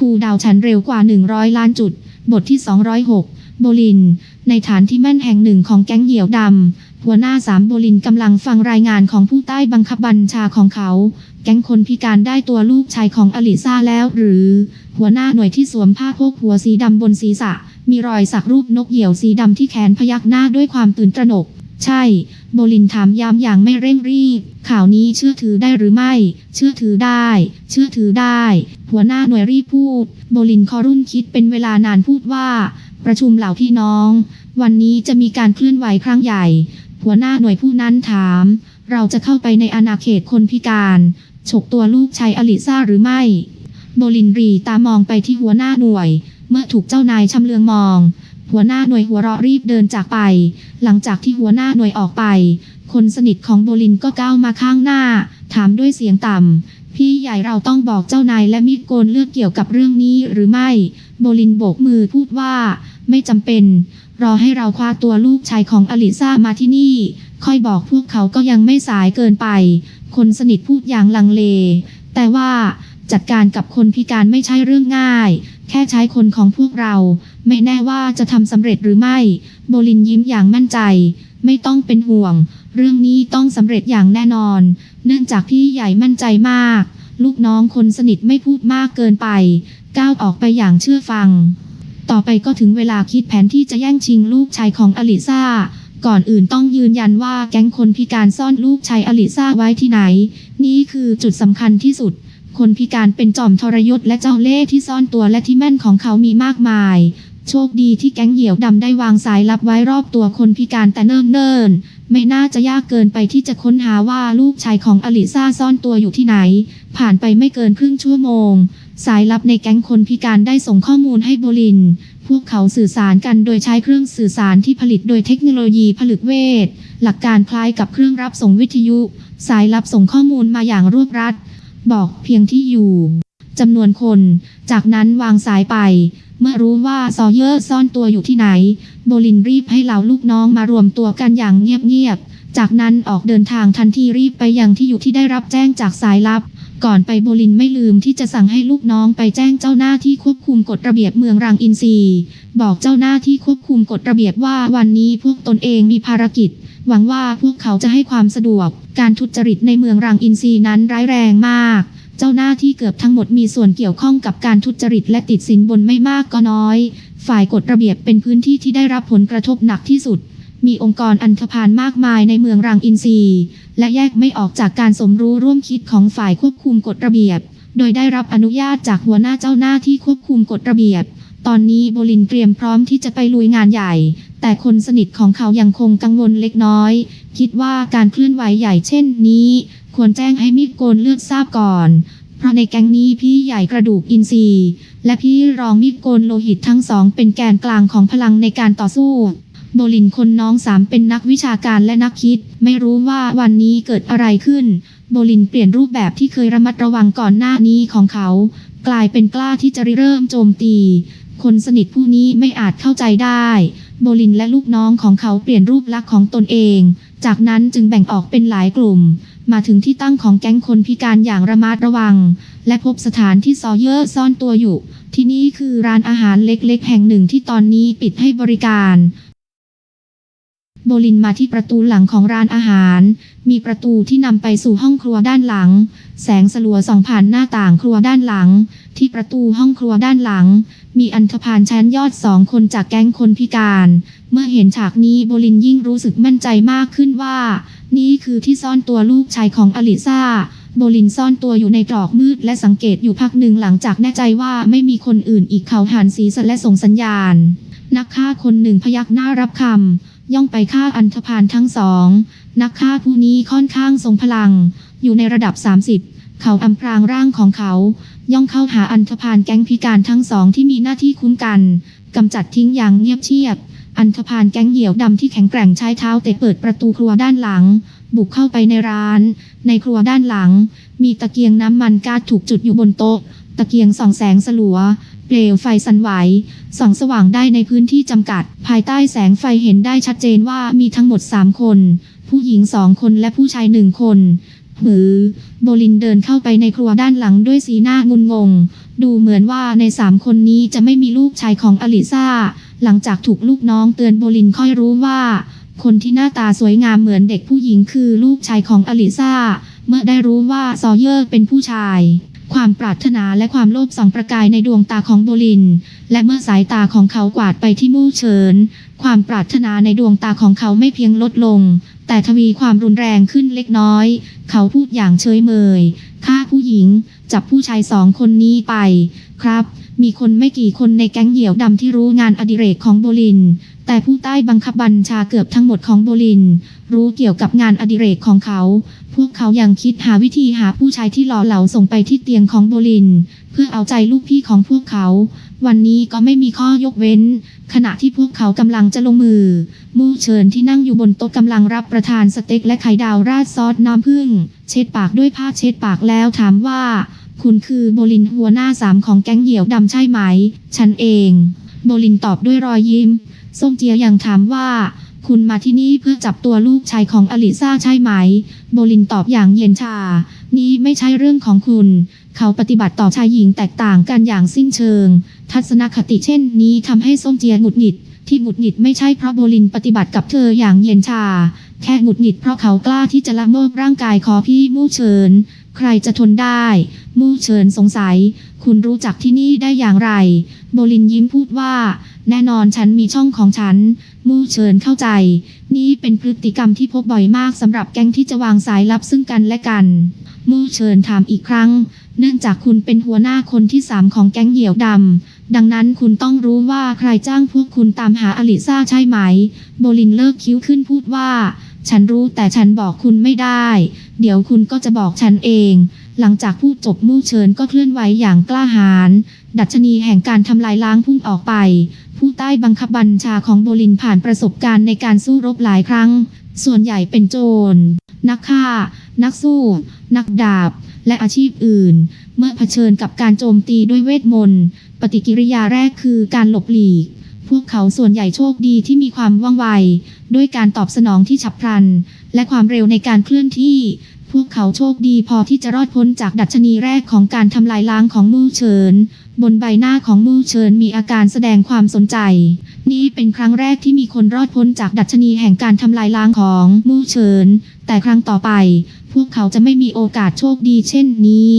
คูดาวน์ฉันเร็วกว่า 100 ล้านจุด บทที่ 206 โบลิน ในฐานที่แม่นแห่งหนึ่งของแก๊งเหยี่ยวดำ หัวหน้าสามโบลินกำลังฟังรายงานของผู้ใต้บังคับบัญชาของเขา แก๊งคนพิการได้ตัวลูกชายของอลิซาแล้ว หรือ หัวหน้าหน่วยที่สวมผ้าโพกหัวสีดำบนศีรษะ มีรอยสักรูปนกเหยี่ยวสีดำที่แขนพยักหน้าด้วยความตื่นตระหนก ใช่ โบลินถามย้ำอย่างไม่เร่งรีบ ข่าวนี้เชื่อถือได้หรือไม่ เชื่อถือได้ เชื่อถือได้ หัวหน้าหน่วยรีบพูดโบลินคอรุ่นคิดเป็นเวลานานพูดว่า ประชุมเหล่าพี่น้อง วันนี้จะมีการเคลื่อนไหวครั้งใหญ่ หัวหน้าหน่วยผู้นั้นถาม เราจะเข้าไปในอาณาเขตคนพิการฉกตัวลูกชายอลิซาหรือไม่โบลินรีตามองไปที่หัวหน้าหน่วย เมื่อถูกเจ้านายชำเลืองมอง หัวหน้าหน่วยหัวเราะรีบเดินจากไป หลังจากที่หัวหน้าหน่วยออกไป คนสนิทของโบลินก็ก้าวมาข้างหน้า ถามด้วยเสียงต่ำ พี่ใหญ่เราต้องบอกเจ้านายและมิดโกนเลือกเกี่ยวกับเรื่องนี้หรือไม่ โบลินโบกมือพูดว่า ไม่จำเป็น รอให้เราคว้าตัวลูกชายของอลิซามาที่นี่ ค่อยบอกพวกเขาก็ยังไม่สายเกินไป คนสนิทพูดอย่างลังเล แต่ว่า จัดการกับคนพิการไม่ใช่เรื่องง่าย แค่ใช้คนของพวกเรา ไม่แน่ว่าจะทำสำเร็จหรือไม่ โบลินยิ้มอย่างมั่นใจ ไม่ต้องเป็นห่วง เรื่องนี้ต้องสำเร็จอย่างแน่นอน เนื่องจากพี่ใหญ่มั่นใจมาก ลูกน้องคนสนิทไม่พูดมากเกินไป ก้าวออกไปอย่างเชื่อฟัง ต่อไปก็ถึงเวลาคิดแผนที่จะแย่งชิงลูกชายของอลิซาก่อนอื่นต้องยืนยันว่าแก๊งคนพิการซ่อนลูกชายอลิซาไว้ที่ไหน นี่คือจุดสำคัญที่สุด คนพิการเป็นจอมทรยศและเจ้าเล่ห์ที่ซ่อนตัวและที่แม่นของเขามีมากมาย โชคดีที่แก๊งเหยี่ยวดำได้วางสายลับไว้รอบตัวคนพิการแต่เนิ่นๆ ไม่น่าจะยากเกินไปที่จะค้นหาว่าลูกชายของอลิซาซ่อนตัวอยู่ที่ไหน ผ่านไปไม่เกินครึ่งชั่วโมง สายลับในแก๊งคนพิการได้ส่งข้อมูลให้โบลิน พวกเขาสื่อสารกันโดยใช้เครื่องสื่อสารที่ผลิตโดยเทคโนโลยีผลึกเวท หลักการคล้ายกับเครื่องรับส่งวิทยุ สายลับส่งข้อมูลมาอย่างรวบรัด บอกเพียงที่อยู่จำนวนคน จากนั้นวางสายไป เมื่อรู้ว่าซอเยอร์ซ่อนตัวอยู่ที่ไหน โบลินรีบให้เหล่าลูกน้องมารวมตัวกันอย่างเงียบๆ จากนั้นออกเดินทางทันทีรีบไปยังที่อยู่ที่ได้รับแจ้งจากสายลับ ก่อนไปโบลินไม่ลืมที่จะสั่งให้ลูกน้องไปแจ้งเจ้าหน้าที่ควบคุมกฎระเบียบเมืองรังอินซีบอกเจ้าหน้าที่ควบคุมกฎระเบียบว่าวันนี้พวกตนเองมีภารกิจ หวังว่าพวกเขาจะให้ความสะดวก การทุจริตในเมืองรังอินซีนั้นร้ายแรงมาก เจ้าหน้าที่เกือบทั้งหมดมีส่วนเกี่ยวข้องกับการทุจริตและติดสินบนไม่มากก็น้อย ฝ่ายกฎระเบียบเป็นพื้นที่ที่ได้รับผลกระทบหนักที่สุด มีองค์กรอันธพาลมากมายในเมืองรังอินซีและแยกไม่ออกจากการสมรู้ร่วมคิดของฝ่ายควบคุมกฎระเบียบ โดยได้รับอนุญาตจากหัวหน้าเจ้าหน้าที่ควบคุมกฎระเบียบ ตอนนี้โบลินเตรียมพร้อมที่จะไปลุยงานใหญ่ แต่คนสนิทของเขายังคงกังวลเล็กน้อย คิดว่าการเคลื่อนไหวใหญ่เช่นนี้ ควรแจ้งให้มิโกนเลือกทราบก่อน เพราะในแก๊งนี้พี่ใหญ่กระดูกอินทรีย์และพี่รองมิโกนโลหิตทั้งสองเป็นแกนกลางของพลังในการต่อสู้โบลินคนน้องสามเป็นนักวิชาการและนักคิด ไม่รู้ว่าวันนี้เกิดอะไรขึ้น โบลินเปลี่ยนรูปแบบที่เคยระมัดระวังก่อนหน้านี้ของเขา กลายเป็นกล้าที่จะริเริ่มโจมตี คนสนิทผู้นี้ไม่อาจเข้าใจได้ โบลินและลูกน้องของเขาเปลี่ยนรูปลักษณ์ของตนเอง จากนั้นจึงแบ่งออกเป็นหลายกลุ่ม มาถึงที่ตั้งของแก๊งคนพิการอย่างระมัดระวัง และพบสถานที่ซอเยอร์ซ่อนตัวอยู่ ที่นี่คือร้านอาหารเล็กๆ แห่งหนึ่งที่ตอนนี้ปิดให้บริการ โบลินมาที่ประตูหลังของร้านอาหาร มีประตูที่นำไปสู่ห้องครัวด้านหลัง แสงสลัวส่องผ่านหน้าต่างครัวด้านหลัง ที่ประตูห้องครัวด้านหลัง มีอันธพาลชั้นยอดสองคนจากแก๊งคนพิการ เมื่อเห็นฉากนี้โบลินยิ่งรู้สึกมั่นใจมากขึ้นว่า นี่คือที่ซ่อนตัวลูกชายของอลิซาโบลินซ่อนตัวอยู่ในตรอกมืดและสังเกตอยู่พักหนึ่งหลังจากแน่ใจว่าไม่มีคนอื่นอีกเขาหันศีรษะและส่งสัญญาณ นักฆ่าคนหนึ่งพยักหน้ารับคำ ย่องไปฆ่าอันธพาลทั้งสอง นักฆ่าผู้นี้ค่อนข้างทรงพลัง อยู่ในระดับ 30 เขาอำพรางร่างของเขา ย่องเข้าหาอันธพาลแก๊งพิการทั้งสองที่มีหน้าที่คุ้มกันกำจัดทิ้งอย่างเงียบเชียบ อันธพาลแก๊งเหี่ยวดำที่แข็งแกร่งใช้เท้าเตะเปิดประตูครัวด้านหลัง บุกเข้าไปในร้าน ในครัวด้านหลัง มีตะเกียงน้ำมันก๊าซถูกจุดอยู่บนโต๊ะ ตะเกียงส่องแสงสลัว เปลวไฟสั่นไหวส่องสว่างได้ในพื้นที่จำกัด ภายใต้แสงไฟเห็นได้ชัดเจนว่ามีทั้งหมด 3 คน ผู้หญิงสองคนและผู้ชายหนึ่งคนหือ โบลินเดินเข้าไปในครัวด้านหลังด้วยสีหน้างุนงง ดูเหมือนว่าในสามคนนี้จะไม่มีลูกชายของอลิซาหลังจากถูกลูกน้องเตือนโบลินค่อยรู้ว่า คนที่หน้าตาสวยงามเหมือนเด็กผู้หญิงคือลูกชายของอลิซาเมื่อได้รู้ว่าซอเยอร์เป็นผู้ชาย ความปรารถนาและความโลภส่องประกายในดวงตาของโบลิน และเมื่อสายตาของเขากวาดไปที่มู่เฉิน ความปรารถนาในดวงตาของเขาไม่เพียงลดลง แต่ทวีความรุนแรงขึ้นเล็กน้อย เขาพูดอย่างเฉยเมยฆ่าผู้หญิง จับผู้ชายสองคนนี้ไป ครับ มีคนไม่กี่คนในแก๊งเหี่ยวดำที่รู้งานอดิเรกของโบลิน แต่ผู้ใต้บังคับบัญชาเกือบทั้งหมดของโบลิน รู้เกี่ยวกับงานอดิเรกของเขา พวกเขายังคิดหาวิธีหาผู้ชายที่หล่อเหลาส่งไปที่เตียงของโบลิน เพื่อเอาใจลูกพี่ของพวกเขา วันนี้ก็ไม่มีข้อยกเว้น ขณะที่พวกเขากำลังจะลงมือ มู่เฉินที่นั่งอยู่บนโต๊ะกำลังรับประทานสเต็กและไข่ดาวราดซอสน้ำผึ้งเช็ดปากด้วยผ้าเช็ดปากแล้วถามว่า คุณคือโบลินหัวหน้าสามของแก๊งเหยี่ยวดำใช่ไหม ฉันเอง โบลินตอบด้วยรอยยิ้มส้มเจียยังถามว่า คุณมาที่นี่เพื่อจับตัวลูกชายของอลิซาใช่ไหม โบลินตอบอย่างเย็นชา นี่ไม่ใช่เรื่องของคุณ เขาปฏิบัติต่อชายหญิงแตกต่างกันอย่างสิ้นเชิง ทัศนคติเช่นนี้ทำให้ส้มเจียหงุดหงิด ที่หงุดหงิดไม่ใช่เพราะโบลินปฏิบัติกับเธออย่างเย็นชา แค่หงุดหงิดเพราะเขากล้าที่จะละเมิดร่างกายขอพี่มู่เฉิน ใครจะทนได้ มู่เฉินสงสัย คุณรู้จักที่นี่ได้อย่างไร โบลินยิ้มพูดว่า แน่นอนฉันมีช่องของฉัน มู่เฉินเข้าใจ นี่เป็นพฤติกรรมที่พบบ่อยมากสำหรับแก๊งที่จะวางสายลับซึ่งกันและกัน มู่เฉินถามอีกครั้ง เนื่องจากคุณเป็นหัวหน้าคนที่สามของแก๊งเหยี่ยวดำ ดังนั้นคุณต้องรู้ว่าใครจ้างพวกคุณตามหาอลิซาใช่ไหม โบลินเลิกคิ้วขึ้นพูดว่า ฉันรู้แต่ฉันบอกคุณไม่ได้ เดี๋ยวคุณก็จะบอกฉันเอง หลังจากพูดจบมู่เฉินก็เคลื่อนไหวอย่างกล้าหาญ ดัชนีแห่งการทำลายล้างพุ่งออกไป ผู้ใต้บังคับบัญชาของโบลินผ่านประสบการณ์ในการสู้รบหลายครั้ง ส่วนใหญ่เป็นโจร นักฆ่า นักสู้ นักดาบ และอาชีพอื่น เมื่อเผชิญกับการโจมตีด้วยเวทมนต์ ปฏิกิริยาแรกคือการหลบหลีก พวกเขาส่วนใหญ่โชคดีที่มีความว่องไว ด้วยการตอบสนองที่ฉับพลัน และความเร็วในการเคลื่อนที่ พวกเขาโชคดีพอที่จะรอดพ้นจากดัชนีแรกของการทำลายล้างของมู่เฉิน บนใบหน้าของมู่เฉินมีอาการแสดงความสนใจ นี่เป็นครั้งแรกที่มีคนรอดพ้นจากดัชนีแห่งการทำลายล้างของมู่เฉิน แต่ครั้งต่อไป พวกเขาจะไม่มีโอกาสโชคดีเช่นนี้